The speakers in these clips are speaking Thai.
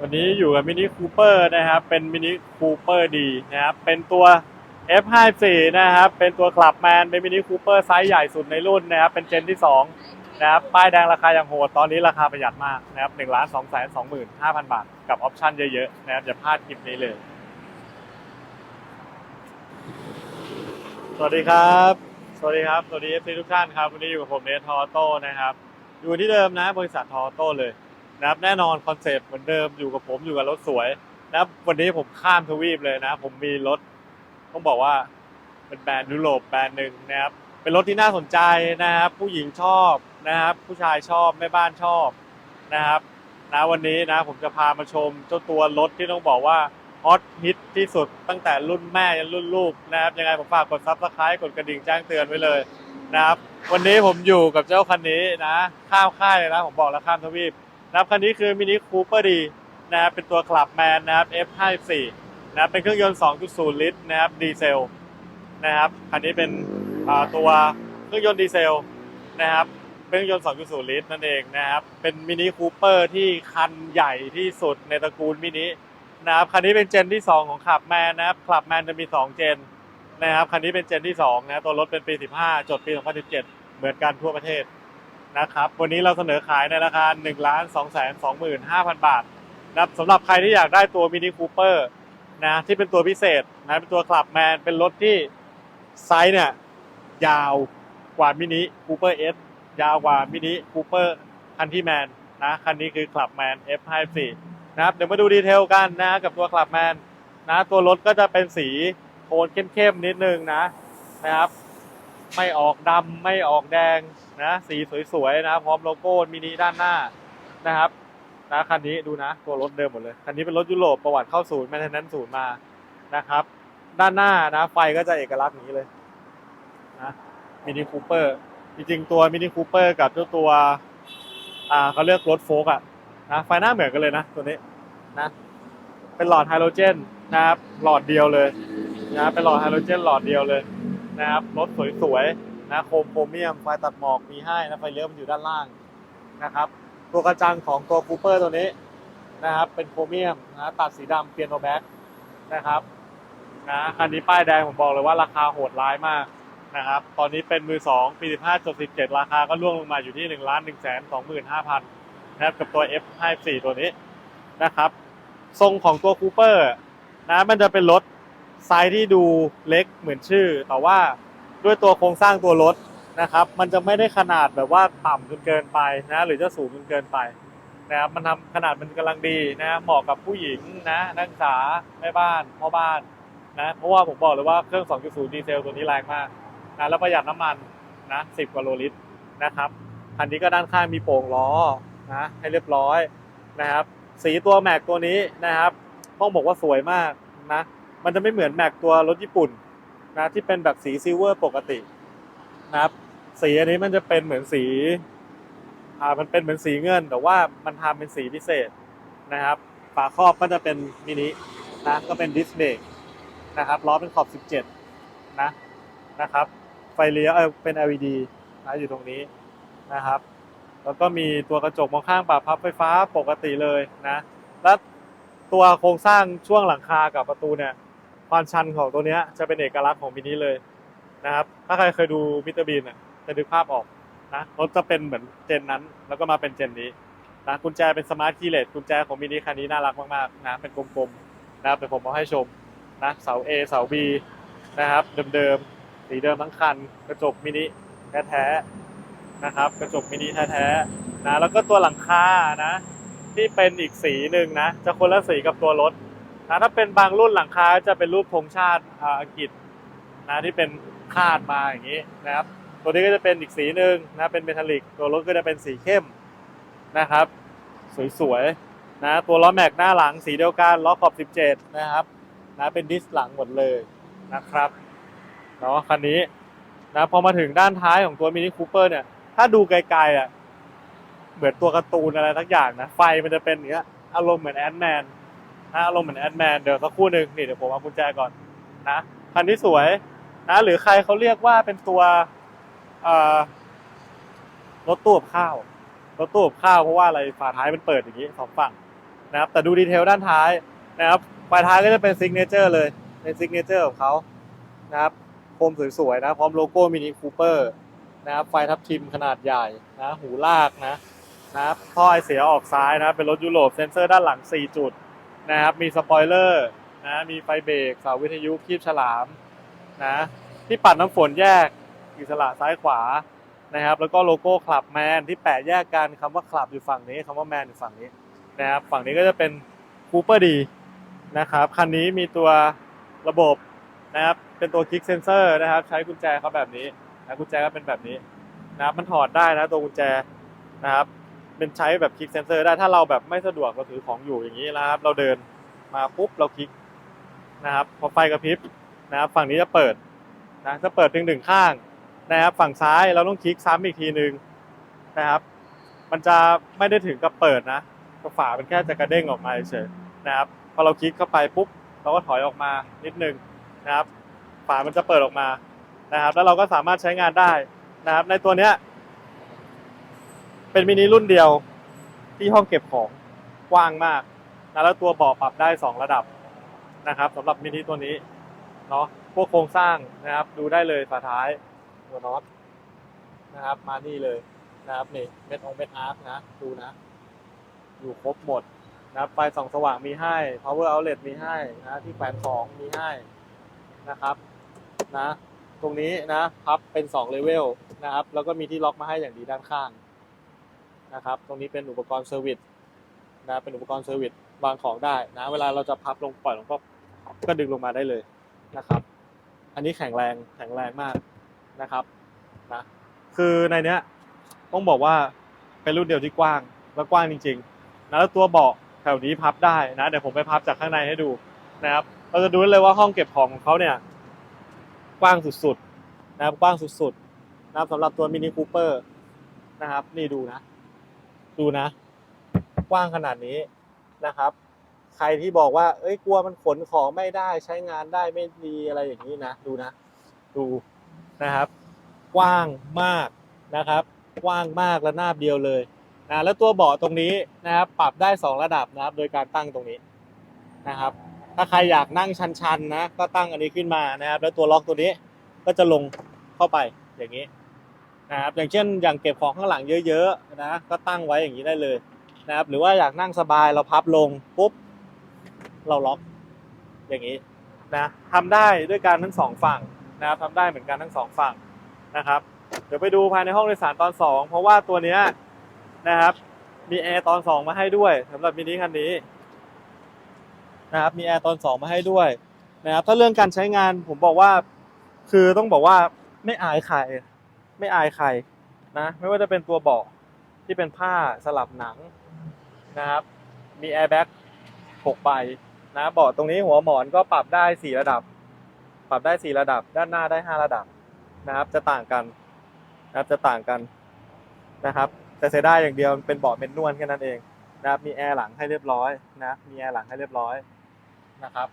วันนี้อยู่กับมินิคูเปอร์นะครับ เป็นมินิคูเปอร์ดีนะครับ เป็นตัว F54 นะครับ เป็นตัวคลับแมน เป็นมินิคูเปอร์ไซส์ใหญ่สุดในรุ่นนะครับ เป็นเจนที่2นะครับ ป้ายแดงราคาอย่างโหด ตอนนี้ราคาประหยัดมากนะครับ1ล้าน2แสน25,000บาท กับออปชั่นเยอะๆนะครับ อย่าพลาดคลิปนี้เลย สวัสดีครับ สวัสดีครับ สวัสดี FC ทุกท่านครับ วันนี้อยู่กับผมเนททอโต้นะครับ อยู่ที่เดิมนะบริษัททอโต้เลย นะครับแน่นอนคอนเซปต์เหมือนเดิมอยู่กับผมอยู่กับรถสวยนะครับวันนี้ผมข้ามทวีปเลยนะ ผมมีรถต้องบอกว่าเป็นแบรนด์ยุโรปแบรนด์หนึ่งนะครับเป็นรถที่น่าสนใจนะครับ ผู้หญิงชอบนะครับ ผู้ชายชอบแม่บ้านชอบนะครับนะวันนี้นะผมจะพามาชมเจ้าตัวรถที่ต้องบอกว่าฮอตฮิตที่สุดตั้งแต่รุ่นแม่ยันรุ่นลูกนะครับยังไงผมฝากกดซับสไครต์กดกระดิ่งแจ้งเตือนไว้เลยนะครับ วันนี้ผมอยู่กับเจ้าคันนี้นะ ข้ามค่ายเลยนะผมบอกแล้วข้ามทวีป นะครับคันนี้คือมินิคูเปอร์ดีนะครับเป็นตัวคลับแมนนะครับ F54 นะครับเป็นเครื่องยนต์ 2.0 ลิตรนะครับดีเซลนะครับคันนี้เป็นตัวเครื่องยนต์ดีเซลนะครับเป็นเครื่องยนต์ 2.0 ลิตรนั่นเองนะครับเป็นมินิคูเปอร์ที่คันใหญ่ที่สุดในตระกูลมินินะครับคันนี้เป็นเจนที่ 2 ของคลับแมนนะครับคลับแมนจะมี 2 เจนนะครับคันนี้เป็นเจนที่2นะตัวรถเป็นปี 15 จดปี 2017 เหมือนกันทั่วประเทศ นะครับ วันนี้เราเสนอขายในราคา 1 2 2 5 0 0 0 บาทนะครับสำหรับใครที่อยากได้ตัวมินิคูเปอร์นะที่เป็นตัวพิเศษนะเป็นตัวคลับแมนเป็นรถที่ไซส์เนี่ยยาวกว่ามินิคูเปอร์เอสยาวกว่ามินิคูเปอร์คันที่แมนนะคันนี้คือคลับแมน F54 นะครับเดี๋ยวมาดูดีเทลกันนะกับตัวคลับแมนนะตัวรถก็จะเป็นสีโทนเข้มๆนิดนึงนะนะครับ ไม่ออกดำไม่ออกแดงนะสีสวยๆนะ พร้อมโลโก้มินิด้านหน้านะครับนะคันนี้ดูนะตัวรถเดิมหมดเลยคันนี้เป็นรถยุโรปประวัติเข้าศูนย์แมนเทนแนนศูนย์มานะครับ ด้านหน้านะไฟก็จะเอกลักษณ์นี้เลยนะมินิคูเปอร์จริงๆตัวมินิคูเปอร์กับเจ้าตัวอ่าเขาเรียกรถโฟกอะนะไฟหน้าเหมือนกันเลยนะตัวนี้นะเป็นหลอดไฮโดรเจนนะครับหลอดเดียวเลยนะเป็นหลอดไฮโดรเจนหลอดเดียวเลย นะครับ รถสวยๆนะโครมโครเมียมไฟตัดหมอกมีให้นะไฟเลี้ยวมันอยู่ด้านล่างนะครับตัวกระจังของตัวคูเปอร์ตัวนี้นะครับเป็นโครเมียมนะตัดสีดำเปียโนแบ็กนะครับนะคันนี้ป้ายแดงผมบอกเลยว่าราคาโหดร้ายมากนะครับ ตอนนี้เป็นมือ2ปี15จด17 ราคาก็ล่วงลงมาอยู่ที่1ล้าน1แสน25,000นะครับกับตัว F54 ตัวนี้นะครับ ทรงของตัวคูเปอร์นะมันจะเป็นรถ ไซส์ที่ดูเล็กเหมือนชื่อ แต่ว่าด้วยตัวโครงสร้างตัวรถนะครับ มันจะไม่ได้ขนาดแบบว่าต่ำจนเกินไปนะหรือจะสูงจนเกินไปนะครับมันทำขนาดมันกำลังดีนะเหมาะกับผู้หญิงนะนักศึกษาแม่บ้านพ่อบ้านนะเพราะว่าผมบอกเลยว่าเครื่อง 2.0 ดีเซลตัวนี้แรงมากนะแล้วประหยัดน้ำมันนะ10 กว่าโลลิตรนะครับคันนี้ก็ด้านข้างมีโป่งล้อนะให้เรียบร้อยนะครับ สีตัวแม็กตัวนี้นะครับต้องบอกว่าสวยมากนะ มันจะไม่เหมือนแม็กตัวรถญี่ปุ่นนะที่เป็นแบบสีซิลเวอร์ปกตินะครับ สีอันนี้มันจะเป็นเหมือนสีอ่ามันเป็นเหมือนสีเงิน แต่ว่ามันทำเป็นสีพิเศษนะครับฝาครอบก็จะเป็นมินินะก็เป็นดิสเบรกนะครับล้อเป็นขอบ 17 นะนะครับ ไฟเลี้ยวเออเป็น LED นะอยู่ตรงนี้นะครับ แล้วก็มีตัวกระจกมองข้างปรับพับไฟฟ้าปกติเลยนะ แล้วตัวโครงสร้างช่วงหลังคากับประตูเนี่ย ความชันของตัวนี้จะเป็นเอกลักษณ์ของมินิเลยนะครับ ถ้าใครเคยดูมิเตอร์บีนอะจะนึกภาพออกนะรถจะเป็นเหมือนเจนนั้น แล้วก็มาเป็นเจนนี้นะกุญแจเป็นสมาร์ทคีย์เลสกุญแจของมินิคันนี้น่ารักมากๆนะเป็นกลมๆนะครับเดี๋ยวผมเอาให้ชมนะเสา A เสา B นะครับเดิมๆสีเดิมทั้งคัน กระจกมินิแท้ๆนะครับ กระจกมินิแท้ๆนะแล้วก็ตัวหลังคานะที่เป็นอีกสีหนึ่งนะจะคนละสีกับตัวรถ ถ้าเป็นบางรุ่นหลังคาจะเป็นรูปธงชาติอังกฤษนะที่เป็นคาดมาอย่างนี้นะครับ ตัวนี้ก็จะเป็นอีกสีหนึ่งนะเป็นเมทัลลิก ตัวรถก็จะเป็นสีเข้มนะครับ สวยๆนะตัวล้อแม็กหน้าหลังสีเดียวกันล้อขอบ 17 นะครับนะเป็นดิสหลังหมดเลยนะครับเนาะคันนี้นะพอมาถึงด้านท้ายของตัวมินิคูเปอร์เนี่ย ถ้าดูไกลๆอะเหมือนตัวการ์ตูนอะไรทักอย่างนะไฟมันจะเป็นอย่างเงี้ยอารมณ์เหมือนแอนด์แมน นะอารมณ์เหมือนแอดแมนเดี๋ยวสักครู่หนึ่งนี่เดี๋ยวผมเอากุญแจก่อนนะคันที่สวยนะหรือใครเขาเรียกว่าเป็นตัวรถตู้กับข้าวรถตู้กับข้าวเพราะว่าอะไรฝาท้ายมันเปิดอย่างนี้สองฝั่งนะครับแต่ดูดีเทลด้านท้ายนะครับปลายท้ายก็จะเป็นซิกเนเจอร์เลยเป็นซิกเนเจอร์ของเขานะครับโคมสวยๆนะพร้อมโลโก้มินิคูเปอร์นะครับไฟทับทิมขนาดใหญ่นะหูลากนะนะครับท่อไอเสียออกซ้ายนะเป็นรถยุโรปเซ็นเซอร์ด้านหลัง 4 จุด นะครับ มีสปอยเลอร์นะ มีไฟเบรกเสาวิทยุคีบฉลามนะ ที่ปัดน้ำฝนแยกอิสระซ้ายขวานะครับ แล้วก็โลโก้คลับแมนที่แปะแยกกันคำว่าคลับอยู่ฝั่งนี้คำว่าแมนอยู่ฝั่งนี้นะครับ ฝั่งนี้ก็จะเป็นคูเปอร์ดีนะครับ คันนี้มีตัวระบบนะครับ เป็นตัวคลิกเซนเซอร์นะครับ ใช้กุญแจเขาแบบนี้นะกุญแจก็เป็นแบบนี้นะครับมันถอดได้นะตัวกุญแจนะครับ เป็นใช้แบบคลิกเซนเซอร์ได้ถ้าเราแบบไม่สะดวกเราถือของอยู่อย่างนี้นะครับ เราเดินมาปุ๊บเราคลิกนะครับพอไฟกระพริบนะครับฝั่งนี้จะเปิดนะจะเปิดถึงหนึ่งข้างนะครับฝั่งซ้ายเราต้องคลิกซ้ำอีกทีหนึ่งนะครับ มันจะไม่ได้ถึงกับเปิดนะตัวฝาเป็นแค่จะกระเด้งออกมาเฉยนะครับพอเราคลิกเข้าไปปุ๊บเราก็ถอยออกมานิดนึงนะครับฝามันจะเปิดออกมานะครับ แล้วเราก็สามารถใช้งานได้นะครับ ในตัวเนี้ย เป็นมินิรุ่นเดียวที่ห้องเก็บของกว้างมากนะแล้วตัวเบาะปรับได้สองระดับนะครับสำหรับมินิตัวนี้เนาะพวกโครงสร้างนะครับดูได้เลยฝาท้ายตัวน็อตนะครับมานี่เลยนะครับนี่เม็ดองเม็ดอาร์คนะดูนะ อยู่ครบหมดนะครับไฟส่องสว่างมีให้ power outlet มีให้นะที่แขวนของมีให้นะครับนะตรงนี้นะพับเป็น2เลเวลนะครับ แล้วก็มีที่ล็อกมาให้อย่างดีด้านข้าง นะครับ ตรงนี้เป็นอุปกรณ์เซอร์วิสนะเป็นอุปกรณ์เซอร์วิสวางของได้นะ เวลาเราจะพับลงปล่อยลงก็ก็ดึงลงมาได้เลยนะครับ อันนี้แข็งแรงแข็งแรงมากนะครับนะคือในเนี้ยต้องบอกว่าเป็นรุ่นเดียวที่กว้างและกว้างจริงๆนะแล้วตัวเบาะแถวนี้พับได้นะเดี๋ยวผมไปพับจากข้างในให้ดูนะครับ เราจะดูได้เลยว่าห้องเก็บของของเขาเนี่ยกว้างสุดๆนะครับกว้างสุดๆนะครับสำหรับตัวมินิคูเปอร์นะครับ นี่ดูนะ ดูนะ กว้างขนาดนี้นะครับ ใครที่บอกว่า เอ้ยกลัวมันขนของไม่ได้ใช้งานได้ไม่ดีอะไรอย่างนี้นะ ดูนะ ดูนะครับ กว้างมากนะครับ กว้างมากและหน้าเดียวเลยนะแล้วตัวเบาะตรงนี้นะครับ ปรับได้ 2 ระดับนะครับ โดยการตั้งตรงนี้นะครับ ถ้าใครอยากนั่งชันๆนะ ก็ตั้งอันนี้ขึ้นมานะครับ แล้วตัวล็อกตัวนี้ก็จะลงเข้าไปอย่างนี้ นะครับอย่างเช่นอย่างเก็บของข้างหลังเยอะๆนะก็ตั้งไว้อย่างนี้ได้เลยนะครับหรือว่าอยากนั่งสบายเราพับลงปุ๊บเราล็อกอย่างนี้นะทำได้ด้วยการทั้งสองฝั่งนะครับทำได้เหมือนกันทั้งสองฝั่งนะครับ เดี๋ยวไปดูภายในห้องโดยสารตอน 2 เพราะว่าตัวนี้นะครับ มีแอร์ตอน 2 มาให้ด้วยสำหรับมินิคันนี้นะครับมีแอร์ตอน 2 มาให้ด้วยนะครับถ้าเรื่องการใช้งานผมบอกว่าคือต้องบอกว่าไม่อายใคร ไม่อายใครนะไม่ว่าจะเป็นตัวเบาะที่เป็นผ้าสลับหนังนะครับ มีแอร์แบ็ก6ใบนะเบาะตรงนี้หัวหมอนก็ปรับได้ 4 ระดับ ปรับได้ 4 ระดับ ด้านหน้าได้ 5 ระดับนะครับ จะต่างกันนะครับจะต่างกันนะครับแต่เสียดายอย่างเดียวเป็นเบาะเป็นนวลแค่นั้นเองนะครับ มีแอร์หลังให้เรียบร้อยนะมีแอร์หลังให้เรียบร้อยนะครับ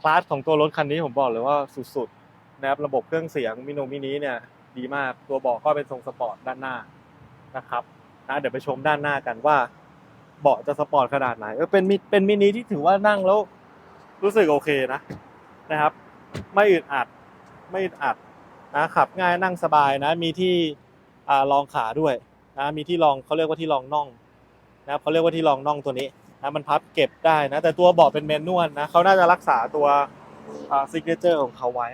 คลาสของตัวรถคันนี้ผมบอกเลยว่าสุดๆนะครับระบบเครื่องเสียงมิโนมินิเนี่ย ดีมาก ตัวเบาะก็เป็นทรงสปอร์ตด้านหน้านะครับนะเดี๋ยวไปชมด้านหน้ากันว่า เบาะจะสปอร์ตขนาดไหนเออเป็นมิเป็นมินิที่ถือว่านั่งแล้วรู้สึกโอเคนะนะครับ ไม่อึดอัดไม่อึดอัดนะขับง่ายนั่งสบายนะ มีที่รองขาด้วยนะมีที่รองเขาเรียกว่าที่รองน่องนะครับเขาเรียกว่าที่รองน่องตัวนี้นะมันพับเก็บได้นะแต่ตัวเบาะเป็นแมนนวลนะเขาน่าจะรักษาตัวซิกเนเจอร์ของเขาไว้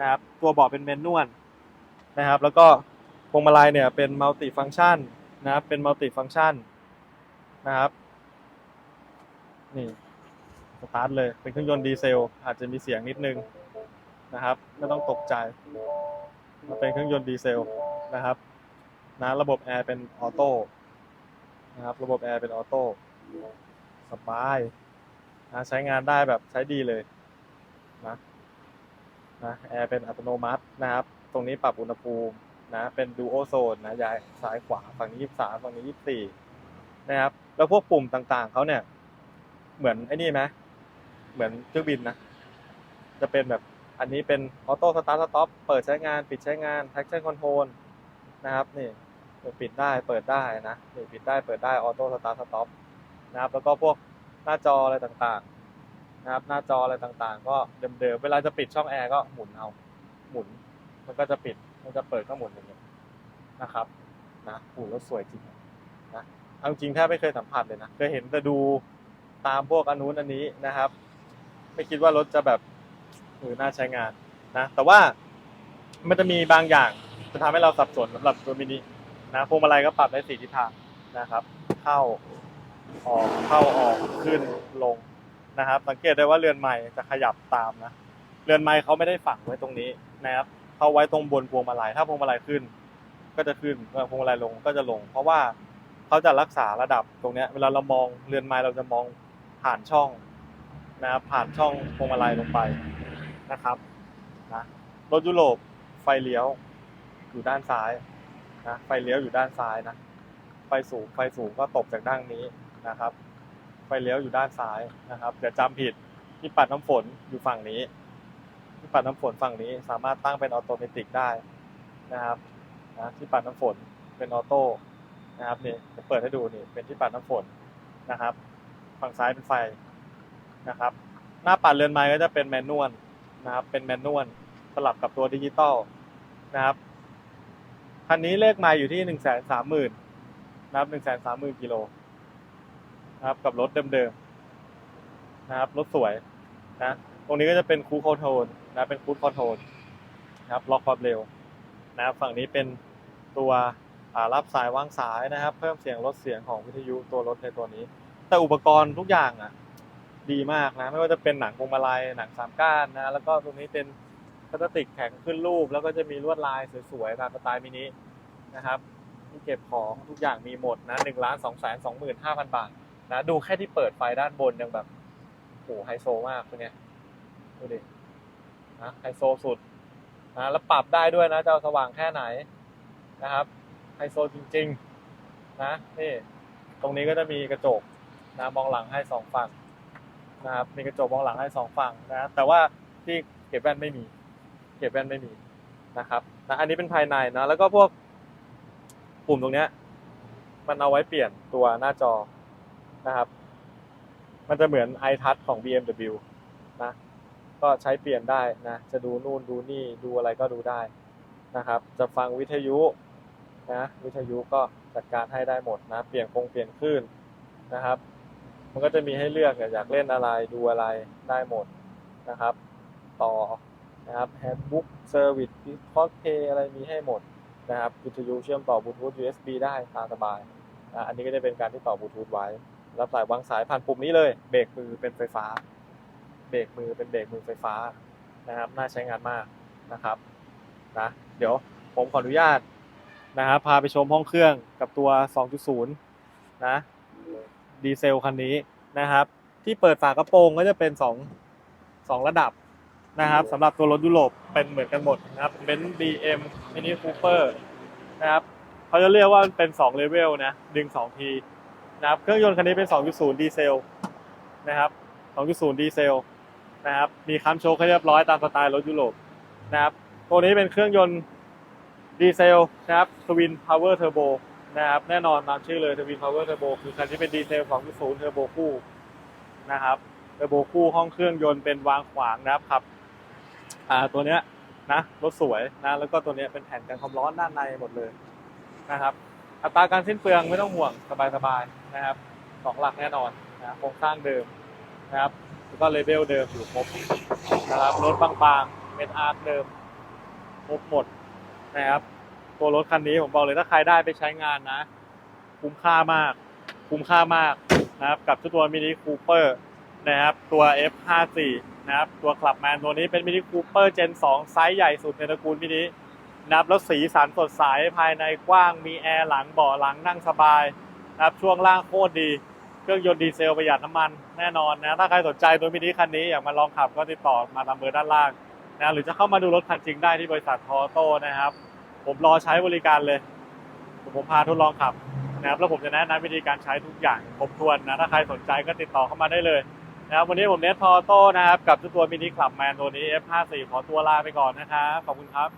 นะครับตัวเบาะเป็นแมนนวล นะครับ แล้วก็พวงมาลัยเนี่ยเป็นมัลติฟัง c t ชันนะครับ เป็นมัลติฟัง c t ชันนะครับ นี่สตาร์ทเลย เป็นเครื่องยนต์ดีเซล อาจจะมีเสียงนิดนึงนะครับ ไม่ต้องตกใจ มันเป็นเครื่องยนต์ดีเซลนะครับนะระบบแอร์เป็นออโต้นะครับ ระบบแอร์เป็นออโต้สบายนะใช้งานได้แบบใช้ดีเลยนะนะแอร์เป็นอัตโนมัตินะครับ ตรงนี้ปรับอุณหภูมินะ เป็นดูโอโซนนะย้ายซ้ายขวาฝั่งนี้ยี่สามฝั่งนี้ยี่สี่นะครับ แล้วพวกปุ่มต่างๆเขาเนี่ย เหมือนไอ้นี่ไหมเหมือนเครื่องบินนะ จะเป็นแบบอันนี้เป็นออโต้สตาร์ทสต็อปเปิดใช้งานปิดใช้งาน traction control นะครับนี่ปิดปิดได้เปิดได้นะนี่ปิดได้เปิดได้ออโต้สตาร์ทสต็อปนะครับ แล้วก็พวกหน้าจออะไรต่างๆ นะครับ หน้าจออะไรต่างๆ ก็เดิมๆเวลาจะปิดช่องแอร์ก็หมุนเอาหมุน มันก็จะปิด มันจะเปิดก็หมุนอย่างเงี้ยนะครับนะโอ้รถสวยจริงนะเอาจริงแทบไม่เคยสัมผัสเลยนะ เคยเห็นแต่ดูตามพวกอันนู้นอันนี้นะครับ ไม่คิดว่ารถจะแบบหรือน่าใช้งานนะ แต่ว่ามันจะมีบางอย่างจะทำให้เราสับสนสำหรับตัวมินินะพวงมาลัยก็ปรับได้สี่ทิศทางนะครับ เข้าออกเข้าออกขึ้นลงนะครับ สังเกตได้ว่าเรือนไม้จะขยับตามนะเรือนไม้เขาไม่ได้ฝังไว้ตรงนี้นะครับ เขาไว้ตรงบนพวงมาลัยถ้าพวงมาลัยขึ้น ก็จะขึ้นเมื่อพวงมาลัยลงก็จะลง เพราะว่าเขาจะรักษาระดับตรงนี้เวลาเรามองเรือนไม้เราจะมองผ่านช่องนะครับผ่านช่องพวงมาลัยลงไปนะครับนะรถยุโรปไฟเลี้ยวอยู่ด้านซ้ายนะไฟเลี้ยวอยู่ด้านซ้ายนะไฟสูงไฟสูงก็ตกจากด้านนี้นะครับ ไฟเลี้ยวอยู่ด้านซ้ายนะครับอย่าจำผิดที่ปัดน้ำฝนอยู่ฝั่งนี้ ปัดน้ำฝนฝั่งนี้สามารถตั้งเป็นออโตเมติกได้นะครับนะที่ปัดน้ำฝนเป็นออโต้นะครับนี่จะเปิดให้ดูนี่เป็นที่ปัดน้ำฝนนะครับ ฝั่งซ้ายเป็นไฟนะครับ หน้าปัดเรือนไม้ก็จะเป็นแมนนวลนะครับ เป็นแมนนวลสลับกับตัวดิจิตอลนะครับคันนี้เลขไม้อยู่ที่หนึ่งแสนสามหมื่นนะครับหนึ่งแสนสามหมื่นกิโลนะครับกับรถเดิมๆนะครับรถสวยนะ ตรงนี้ก็จะเป็นคูคอนโทรลนะเป็นคูดคอนโทรลนะครับล็อกความเร็วนะครับฝั่งนี้เป็นตัวรับสายว่างสายนะครับ เพิ่มเสียงลดเสียงของวิทยุตัวรถในตัวนี้ แต่อุปกรณ์ทุกอย่างอะดีมากนะไม่ว่าจะเป็นหนังพวงมาลัยหนังสามก้านนะแล้วก็ตรงนี้เป็นพลาสติกแข็งขึ้นรูป แล้วก็จะมีลวดลายสวยๆตามสไตล์มินินะครับที่เก็บของทุกอย่างมีหมดนะหนึ่งล้านสองแสนสองหมื่นห้าพันบาทนะดูแค่ที่เปิดไฟด้านบนยังแบบโหไฮโซมากตัวเนี้ย ดูดินะไฮโซสุดนะแล้วปรับได้ด้วยนะจะสว่างแค่ไหนนะครับไฮโซจริง ๆ นะนี่ตรงนี้ก็จะมีกระจกนะมองหลังให้สองฝั่งนะครับมีกระจกมองหลังให้สองฝั่งนะแต่ว่าที่เก็บแว่นไม่มี เก็บแว่นไม่มีนะครับนะอันนี้เป็นภายในนะแล้วก็พวกปุ่มตรงเนี้ย มันเอาไว้เปลี่ยนตัวหน้าจอนะครับ มันจะเหมือน iTouch ของ BMW นะ ก็ใช้เปลี่ยนได้นะ จะดูนู่นดูนี่ดูอะไรก็ดูได้นะครับ จะฟังวิทยุนะวิทยุก็จัดการให้ได้หมดนะ เปลี่ยนคงเปลี่ยนคลื่นนะครับ มันก็จะมีให้เลือกอยากเล่นอะไรดูอะไรได้หมดนะครับ ต่อนะครับ Handbook Service Discord Play อะไรมีให้หมดนะครับวิทยุเชื่อมต่อบลูทูธ USB ได้ตามสบายอะอันนี้ก็จะเป็นการที่ต่อบลูทูธไว้ รับสายวางสายผ่านปุ่มนี้เลย เบรกมือเป็นไฟฟ้า เบรกมือเป็นเบรกมือไฟฟ้านะครับ น่าใช้งานมากนะครับนะเดี๋ยวผมขออนุญาตนะครับพาไปชมห้องเครื่องกับตัว 2.0 นะดีเซลคันนี้นะครับ ที่เปิดฝากระโปรงก็จะเป็น 2 2 ระดับนะครับสำหรับตัวรถยุโรปเป็นเหมือนกันหมดนะครับเบนซ์ BM Mini Cooper นะครับเขาจะเรียกว่ามันเป็น2เลเวลนะดึง 2 ทีนะครับเครื่องยนต์คันนี้เป็น 2.0 ดีเซลนะครับ 2.0 ดีเซล นะครับ มีคัมโชคให้เรียบร้อยตามสไตล์รถยุโรปนะครับ ตัวนี้เป็นเครื่องยนต์ดีเซลนะครับทวินพาวเวอร์เทอร์โบนะครับ แน่นอนตามชื่อเลยทวินพาวเวอร์เทอร์โบคือคันที่เป็นดีเซล 2.0 เทอร์โบคู่นะครับเทอร์โบคู่ห้องเครื่องยนต์เป็นวางขวางนะครับขับอ่าตัวเนี้ยนะรถสวยนะแล้วก็ตัวเนี้ยเป็นแผ่นกันความร้อนด้านในหมดเลยนะครับ อัตราการสิ้นเปลืองไม่ต้องห่วงสบายๆนะครับสองหลักแน่นอนนะโครงสร้างเดิมนะครับ แล้วก็เลเวลเดิมอยู่ครบนะครับรถบางๆเม็ดอาร์ตเดิมครบหมดนะครับตัวรถคันนี้ผมบอกเลยถ้าใครได้ไปใช้งานนะ คุ้มค่ามาก คุ้มค่ามากนะครับกับตัวมินิคูเปอร์นะครับตัว F54 นะครับตัวคลับแมนตัวนี้เป็นมินิคูเปอร์เจน2ไซส์ใหญ่สุดในตระกูลมินินะครับแล้วสีสันสดใสภายในกว้างมีแอร์หลังเบาะหลังนั่งสบายนะครับช่วงล่างโคตรดี เครื่องยนต์ดีเซลประหยัดน้ำมันแน่นอนนะถ้าใครสนใจตัวมินิคันนี้อยากมาลองขับก็ติดต่อมาตามเบอร์ด้านล่างนะหรือจะเข้ามาดูรถคันจริงได้ที่บริษัททอโต้นะครับ ผมรอใช้บริการเลย ผมพาทดลองขับนะครับแล้วผมจะแนะนำวิธีการใช้ทุกอย่างครบถ้วนนะถ้าใครสนใจก็ติดต่อเข้ามาได้เลยนะครับวันนี้ผมเนททอโต้นะครับกับตัวมินิคลับแมนตัวนี้ F54 ขอตัวลาไปก่อนนะครับขอบคุณครับ